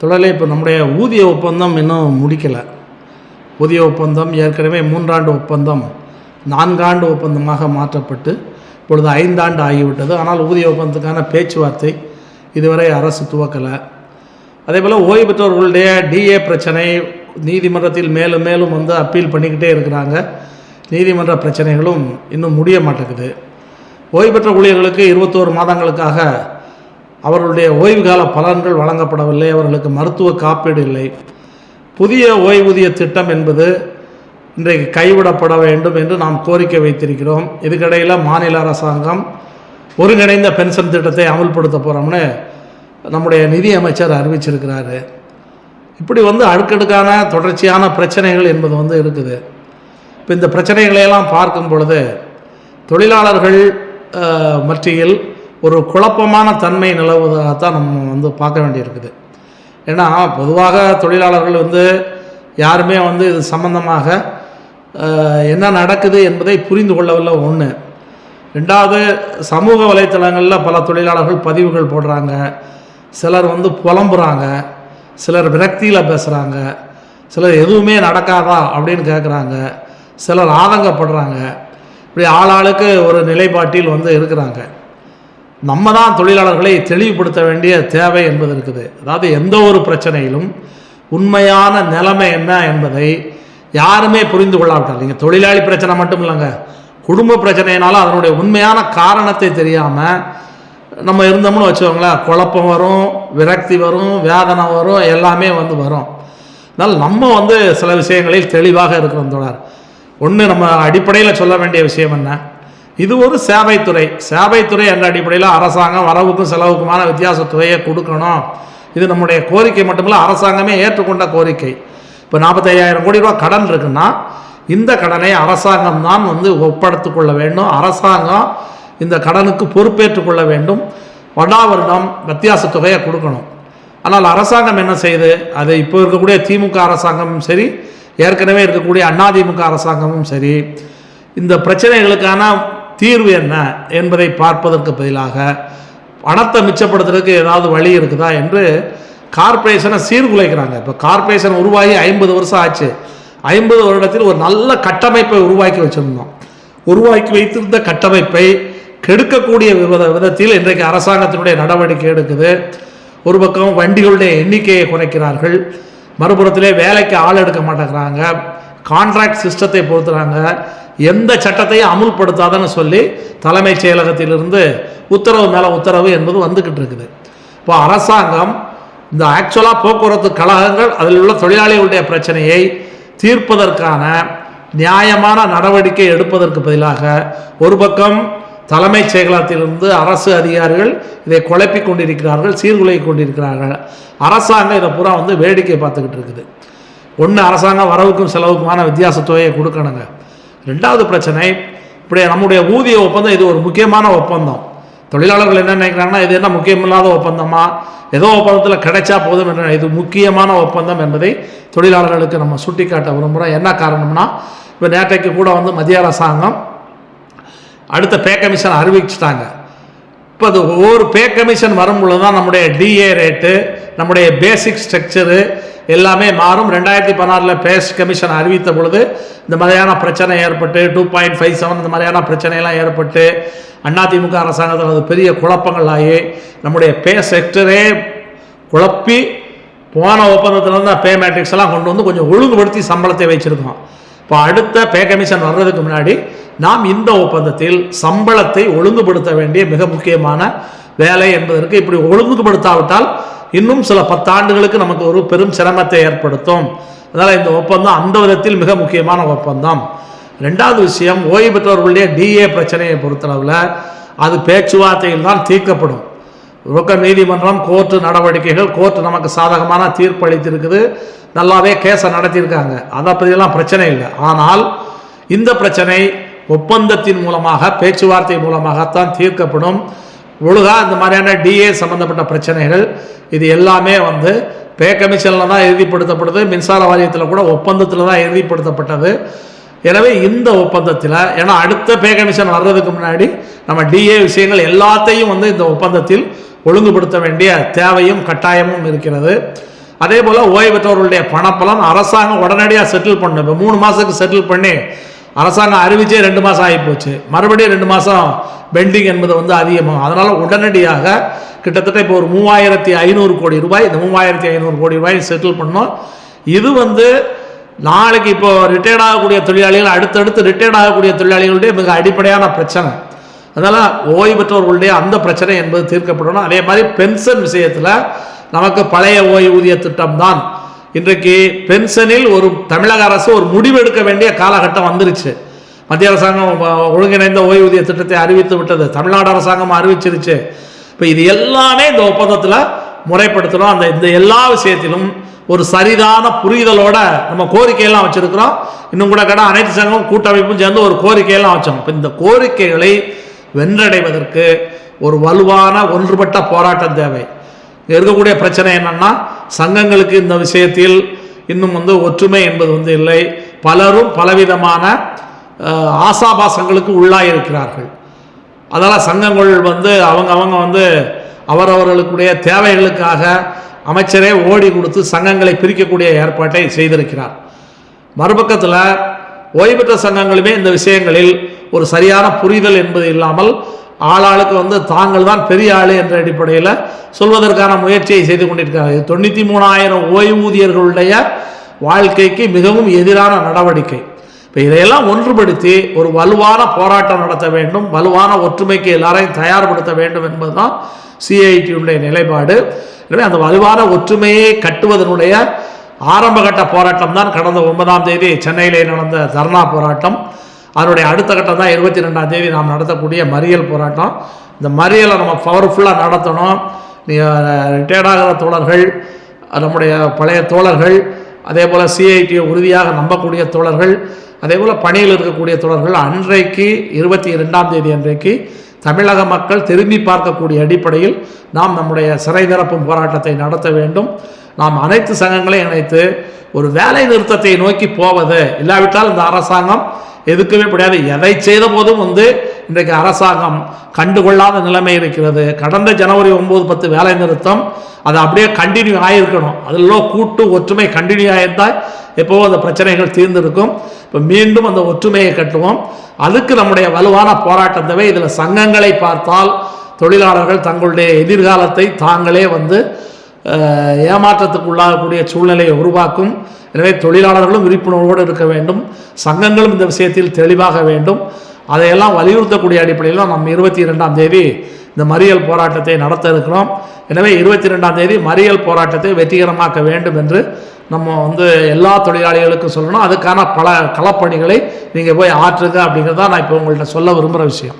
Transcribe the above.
தொடரலே இப்போ நம்முடைய ஊதிய ஒப்பந்தம் இன்னும் முடிக்கலை. ஊதிய ஒப்பந்தம் ஏற்கனவே மூன்றாண்டு ஒப்பந்தம் நான்காண்டு ஒப்பந்தமாக மாற்றப்பட்டு இப்பொழுது ஐந்தாண்டு ஆகிவிட்டது. ஆனால் ஊதிய ஒப்பந்தத்துக்கான பேச்சுவார்த்தை இதுவரை அரசு துவக்கலை. அதே போல் ஓய்வு பெற்றோர்களுடைய டிஏ பிரச்சனை நீதிமன்றத்தில் மேலும் மேலும் வந்து அப்பீல் பண்ணிக்கிட்டே இருக்கிறாங்க. நீதிமன்ற பிரச்சனைகளும் இன்னும் முடிய மாட்டேங்குது. ஓய்வு பெற்ற ஊழியர்களுக்கு இருபத்தோரு மாதங்களுக்காக அவர்களுடைய ஓய்வு கால பலன்கள் வழங்கப்படவில்லை அவர்களுக்கு மருத்துவ காப்பீடு இல்லை. புதிய ஓய்வூதிய திட்டம் என்பது இன்றைக்கு கைவிடப்பட வேண்டும் என்று நாம் கோரிக்கை வைத்திருக்கிறோம். இதுக்கிடையில் மாநில அரசாங்கம் ஒருங்கிணைந்த பென்ஷன் திட்டத்தை அமல்படுத்த போகிறோம்னு நம்முடைய நிதி அமைச்சர் அறிவிச்சிருக்கிறாரு. இப்படி வந்து அடுக்கடுக்கான தொடர்ச்சியான பிரச்சனைகள் என்பது வந்து இருக்குது. இப்போ இந்த பிரச்சனைகளையெல்லாம் பார்க்கும் பொழுது தொழிலாளர்கள் மத்தியில் ஒரு குழப்பமான தன்மை நிலவுவதாக தான் நம்ம வந்து பார்க்க வேண்டியிருக்குது. ஏன்னா பொதுவாக தொழிலாளர்கள் வந்து யாருமே வந்து இது சம்பந்தமாக என்ன நடக்குது என்பதை புரிந்து கொள்ளவில்லை. ஒன்று ரெண்டாவது சமூக வலைத்தளங்களில் பல தொழிலாளர்கள் பதிவுகள் போடுறாங்க. சிலர் வந்து புலம்புறாங்க. சிலர் விரக்தியில் பேசுகிறாங்க சிலர் எதுவுமே நடக்காதா அப்படின்னு கேட்குறாங்க சிலர் ஆதங்கப்படுறாங்க. இப்படி ஆளாளுக்கு ஒரு நிலைப்பாட்டில் வந்து இருக்கிறாங்க. நம்ம தான் தொழிலாளர்களை தெளிவுபடுத்த வேண்டிய தேவை என்பது இருக்குது. அதாவது எந்த ஒரு பிரச்சனையிலும் உண்மையான நிலைமை என்ன என்பதை யாருமே புரிந்து கொள்ளாவிட்டால் நீங்கள் தொழிலாளி பிரச்சனை மட்டும் இல்லைங்க. குடும்ப பிரச்சனைனால அதனுடைய உண்மையான காரணத்தை தெரியாமல் நம்ம இருந்தோம்னு வச்சுக்கோங்களேன் குழப்பம் வரும் விரக்தி வரும் வேதனை வரும் எல்லாமே வந்து வரும். அதனால் நம்ம வந்து சில விஷயங்களில் தெளிவாக இருக்கிறோம் தொடர் ஒன்று நம்ம அடிப்படையில் சொல்ல வேண்டிய விஷயம் என்ன? இது ஒரு சேவைத்துறை சேவைத்துறை என்ற அடிப்படையில் அரசாங்கம் வரவுக்கும் செலவுக்குமான வித்தியாசத்துறையை கொடுக்கணும். இது நம்முடைய கோரிக்கை மட்டுமில்ல அரசாங்கமே ஏற்றுக்கொண்ட கோரிக்கை. இப்போ நாற்பத்தையாயிரம் கோடி ரூபா கடன் இருக்குன்னா இந்த கடனை அரசாங்கம் தான் வந்து ஒப்படுத்து கொள்ள வேண்டும். அரசாங்கம் இந்த கடனுக்கு பொறுப்பேற்றுக் கொள்ள வேண்டும். வடா வருடம் வித்தியாச தொகையை கொடுக்கணும். ஆனால் அரசாங்கம் என்ன செய்யுது அது இப்போ இருக்கக்கூடிய திமுக அரசாங்கமும் சரி ஏற்கனவே இருக்கக்கூடிய அதிமுக அரசாங்கமும் சரி இந்த பிரச்சனைகளுக்கான தீர்வு என்ன என்பதை பார்ப்பதற்கு பதிலாக பணத்தை மிச்சப்படுத்துறதுக்கு ஏதாவது வழி இருக்குதா என்று கார்ப்பரேஷனை சீர்குலைக்கிறாங்க. இப்போ கார்ப்பரேஷன் உருவாகி ஐம்பது வருஷம் ஆச்சு. ஐம்பது வருடத்தில் ஒரு நல்ல கட்டமைப்பை உருவாக்கி வச்சுருந்தோம். உருவாக்கி வைத்திருந்த கட்டமைப்பை கெடுக்கக்கூடிய வித விதத்தில் இன்றைக்கு அரசாங்கத்தினுடைய நடவடிக்கை எடுக்குது. ஒரு பக்கம் வண்டிகளுடைய எண்ணிக்கையை குறைக்கிறார்கள். மறுபுறத்திலே வேலைக்கு ஆள் எடுக்க மாட்டேங்கிறாங்க. கான்ட்ராக்ட் சிஸ்டத்தை பொறுத்துறாங்க. எந்த சட்டத்தையும் அமுல்படுத்தாதன்னு சொல்லி தலைமைச் செயலகத்திலிருந்து உத்தரவு மேலே உத்தரவு என்பது வந்துக்கிட்டு இருக்குது. இப்போ அரசாங்கம் இந்த ஆக்சுவலாக போக்குவரத்து கழகங்கள் அதில் உள்ள தொழிலாளிகளுடைய பிரச்சனையை தீர்ப்பதற்கான நியாயமான நடவடிக்கை எடுப்பதற்கு பதிலாக ஒரு பக்கம் தலைமைச் செயலகத்திலிருந்து அரசு அதிகாரிகள் இதை குழப்பிக் கொண்டிருக்கிறார்கள் சீர்குலைக் கொண்டிருக்கிறார்கள். அரசாங்கம் இதை பூரா வந்து வேடிக்கை பார்த்துக்கிட்டு இருக்குது. ஒன்று அரசாங்கம் வரவுக்கும் செலவுக்குமான வித்தியாச தொகையை கொடுக்கணுங்க. ரெண்டாவது பிரச்சனை இப்படி நம்முடைய ஊதிய ஒப்பந்தம் இது ஒரு முக்கியமான ஒப்பந்தம். தொழிலாளர்கள் என்ன நினைக்கிறாங்கன்னா இது என்ன முக்கியமில்லாத ஒப்பந்தமா? ஏதோ ஒப்பந்தத்தில் கிடைச்சா போதும் என்ற இது முக்கியமான ஒப்பந்தம் என்பதை தொழிலாளர்களுக்கு நம்ம சுட்டிக்காட்ட விரும்புகிறோம் என்ன காரணம்னா இப்போ நேற்றைக்கு கூட வந்து மத்திய அரசாங்கம் அடுத்த பே கமிஷன் அறிவிச்சிட்டாங்க. இப்போ அது ஒவ்வொரு பே கமிஷன் வரும்பொழுது தான் நம்முடைய டிஏ ரேட்டு நம்முடைய பேசிக் ஸ்ட்ரக்சரு எல்லாமே மாறும். ரெண்டாயிரத்தி பதினாறில் பேஸ் கமிஷன் அறிவித்த பொழுது இந்த மாதிரியான பிரச்சனை ஏற்பட்டு டூ பாயிண்ட் ஃபைவ் செவன் இந்த மாதிரியான பிரச்சனையெல்லாம் ஏற்பட்டு அதிமுக அரசாங்கத்தில் அது பெரிய குழப்பங்கள் ஆகி நம்முடைய பே செக்டரே குழப்பி போன ஒப்பந்தத்தில் இருந்து பே மேட்ரிக்ஸ் எல்லாம் கொண்டு வந்து கொஞ்சம் ஒழுங்குபடுத்தி சம்பளத்தை வச்சுருக்கோம். இப்போ அடுத்த பே கமிஷன் வர்றதுக்கு முன்னாடி நாம் இந்த ஒப்பந்தத்தில் சம்பளத்தை ஒழுங்குபடுத்த வேண்டிய மிக முக்கியமான வேலை என்பதற்கு இப்படி ஒழுங்குபடுத்தாவிட்டால் இன்னும் சில பத்தாண்டுகளுக்கு நமக்கு ஒரு பெரும் சிரமத்தை ஏற்படுத்தும். அதனால் இந்த ஒப்பந்தம் அந்த விதத்தில் மிக முக்கியமான ஒப்பந்தம். ரெண்டாவது விஷயம் ஓய்வு பெற்றவர்களுடைய டிஏ பிரச்சனையை பொறுத்தளவில் அது பேச்சுவார்த்தையில் தான் தீர்க்கப்படும். ரொக்க நீதிமன்றம் கோர்ட்டு நடவடிக்கைகள் கோர்ட்டு நமக்கு சாதகமான தீர்ப்பு அளித்திருக்குது. நல்லாவே கேஸை நடத்தியிருக்காங்க. அதை பற்றியெல்லாம் பிரச்சனை இல்லை. ஆனால் இந்த பிரச்சனை ஒப்பந்தத்தின் மூலமாக பேச்சுவார்த்தை மூலமாகத்தான் தீர்க்கப்படும். ஒழுங்கா இந்த மாதிரியான டிஏ சம்பந்தப்பட்ட பிரச்சனைகள் இது எல்லாமே வந்து பே கமிஷனில் தான் இறுதிப்படுத்தப்படுது. மின்சார வாரியத்தில் கூட ஒப்பந்தத்தில் தான் இறுதிப்படுத்தப்பட்டது. எனவே இந்த ஒப்பந்தத்தில் ஏன்னா அடுத்த பே கமிஷன் வர்றதுக்கு முன்னாடி நம்ம டிஏ விஷயங்கள் எல்லாத்தையும் வந்து இந்த ஒப்பந்தத்தில் ஒழுங்குபடுத்த வேண்டிய தேவையும் கட்டாயமும் இருக்கிறது. அதே போல் ஓய்வு பெற்றவர்களுடைய பணப்பலன் அரசாங்கம் உடனடியாக செட்டில் பண்ணணும். இப்போ மூணு மாதத்துக்கு செட்டில் பண்ணி அரசாங்கம் அறிவிச்சே ரெண்டு மாதம் ஆகிப்போச்சு. மறுபடியும் ரெண்டு மாதம் பெண்டிங் என்பது வந்து அதிகமாகும். அதனால் உடனடியாக கிட்டத்தட்ட இப்போ ஒரு மூவாயிரத்தி ஐநூறு கோடி ரூபாய் இந்த மூவாயிரத்தி ஐநூறு கோடி ரூபாய் செட்டில் பண்ணோம் இது வந்து நாளைக்கு இப்போ ரிட்டையர்ட் ஆகக்கூடிய தொழிலாளிகள் அடுத்தடுத்து ரிட்டையர்ட் ஆகக்கூடிய தொழிலாளிகளுடைய மிக அடிப்படையான பிரச்சனை. அதனால் ஓய்வு பெற்றவர்களுடைய அந்த பிரச்சனை என்பது தீர்க்கப்படணும். அதே மாதிரி பென்ஷன் விஷயத்தில் நமக்கு பழைய ஓய்வூதிய திட்டம் தான் இன்றைக்கு பென்ஷனில் ஒரு தமிழக அரசு ஒரு முடிவெடுக்க வேண்டிய காலகட்டம் வந்துருச்சு. மத்திய அரசாங்கம் ஒழுங்கிணைந்த ஒருங்கிணைந்த ஓய்வூதிய திட்டத்தை அறிவித்து விட்டது. தமிழ்நாடு அரசாங்கம் அறிவிச்சிருச்சு. இப்போ இது எல்லாமே இந்த ஒப்பந்தத்தில் முறைப்படுத்தணும் அந்த இந்த எல்லா விஷயத்திலும் ஒரு சரிதான புரிதலோட நம்ம கோரிக்கையெல்லாம் வச்சிருக்கிறோம். இன்னும் கூட கடை அனைத்து சங்கமும் கூட்டமைப்பும் சேர்ந்து ஒரு கோரிக்கையெல்லாம் வச்சோம். இப்போ இந்த கோரிக்கைகளை வென்றடைவதற்கு ஒரு வலுவான ஒன்றுபட்ட போராட்டம் தேவை. இருக்கக்கூடிய பிரச்சனை என்னன்னா சங்கங்களுக்கு இந்த விஷயத்தில் இன்னும் வந்து ஒற்றுமை என்பது வந்து இல்லை. பலரும் பலவிதமான ஆசாபாசங்களுக்கு உள்ளாயிருக்கிறார்கள் அதனால் சங்கங்கள் வந்து அவங்க அவங்க வந்து அவரவர்களுக்குடைய தேவைகளுக்காக அமைச்சரே ஓடி கொடுத்து சங்கங்களை பிரிக்கக்கூடிய ஏற்பாட்டை செய்திருக்கிறார். மறுபக்கத்தில் ஓய்வு பெற்ற சங்கங்களுமே இந்த விஷயங்களில் ஒரு சரியான புரிதல் என்பது இல்லாமல் ஆளாளுக்கு வந்து தாங்கள் தான் பெரிய ஆளு என்ற அடிப்படையில் சொல்வதற்கான முயற்சியை செய்து கொண்டிருக்கிறார்கள். தொண்ணூற்றி மூணாயிரம் ஓய்வூதியர்களுடைய வாழ்க்கைக்கு மிகவும் எதிரான நடவடிக்கை. இப்போ இதையெல்லாம் ஒன்றுபடுத்தி ஒரு வலுவான போராட்டம் நடத்த வேண்டும் வலுவான ஒற்றுமைக்கு எல்லாரையும் தயார்படுத்த வேண்டும் என்பதுதான் சிஐடியுடைய நிலைப்பாடு. எனவே அந்த வலுவான ஒற்றுமையை கட்டுவதனுடைய ஆரம்பகட்ட போராட்டம் தான் கடந்த ஒன்பதாம் தேதி சென்னையிலே நடந்த தர்ணா போராட்டம். அதனுடைய அடுத்த கட்டம் தான் இருபத்தி ரெண்டாம் தேதி நாம் நடத்தக்கூடிய மறியல் போராட்டம். இந்த மறியலை நம்ம பவர்ஃபுல்லாக நடத்தணும். ரிட்டையர்ட் ஆகிற தோழர்கள் நம்முடைய பழைய தோழர்கள் அதே போல் சிஐடியை உறுதியாக நம்பக்கூடிய தோழர்கள் அதே போல் பணியில் இருக்கக்கூடிய தோழர்கள் அன்றைக்கு இருபத்தி ரெண்டாம் தேதி அன்றைக்கு தமிழக மக்கள் திரும்பி பார்க்கக்கூடிய அடிப்படையில் நாம் நம்முடைய சிறை திறப்பும் போராட்டத்தை நடத்த வேண்டும். நாம் அனைத்து சங்கங்களையும் இணைத்து ஒரு வேலை நிறுத்தத்தை நோக்கி போவது இல்லாவிட்டால் இந்த அரசாங்கம் எதுக்குமே கிடையாது எதை செய்த போதும் வந்து இன்றைக்கு அரசாங்கம் கண்டுகொள்ளாத நிலைமை இருக்கிறது. கடந்த ஜனவரி ஒன்பது பத்து வேலை நிறுத்தம் அது அப்படியே கண்டினியூ ஆகிருக்கணும் அதில் கூட்டு ஒற்றுமை கண்டினியூ ஆயிருந்தால் எப்போவோ அந்த பிரச்சனைகள் தீர்ந்திருக்கும். இப்போ மீண்டும் அந்த ஒற்றுமையை கட்டுவோம். அதுக்கு நம்முடைய வலுவான போராட்டம் தேவை. இதில் சங்கங்களை பார்த்தால் தொழிலாளர்கள் தங்களுடைய எதிர்காலத்தை தாங்களே வந்து ஏமாற்றத்துக்கு உள்ளாகக்கூடிய சூழ்நிலையை உருவாக்கும். எனவே தொழிலாளர்களும் விழிப்புணர்வோடு இருக்க வேண்டும். சங்கங்களும் இந்த விஷயத்தில் தெளிவாக வேண்டும். அதையெல்லாம் வலியுறுத்தக்கூடிய அடிப்படையில் நம்ம இருபத்தி இரண்டாம் தேதி இந்த மறியல் போராட்டத்தை நடத்த இருக்கிறோம். எனவே இருபத்தி ரெண்டாம் தேதி மறியல் போராட்டத்தை வெற்றிகரமாக்க வேண்டும் என்று நம்ம வந்து எல்லா தொழிலாளிகளுக்கும் சொல்லணும். அதுக்கான பல களப்பணிகளை நீங்கள் போய் ஆற்றுங்க அப்படிங்கிறது தான் நான் இப்போ உங்கள்கிட்ட சொல்ல விரும்புகிற விஷயம்.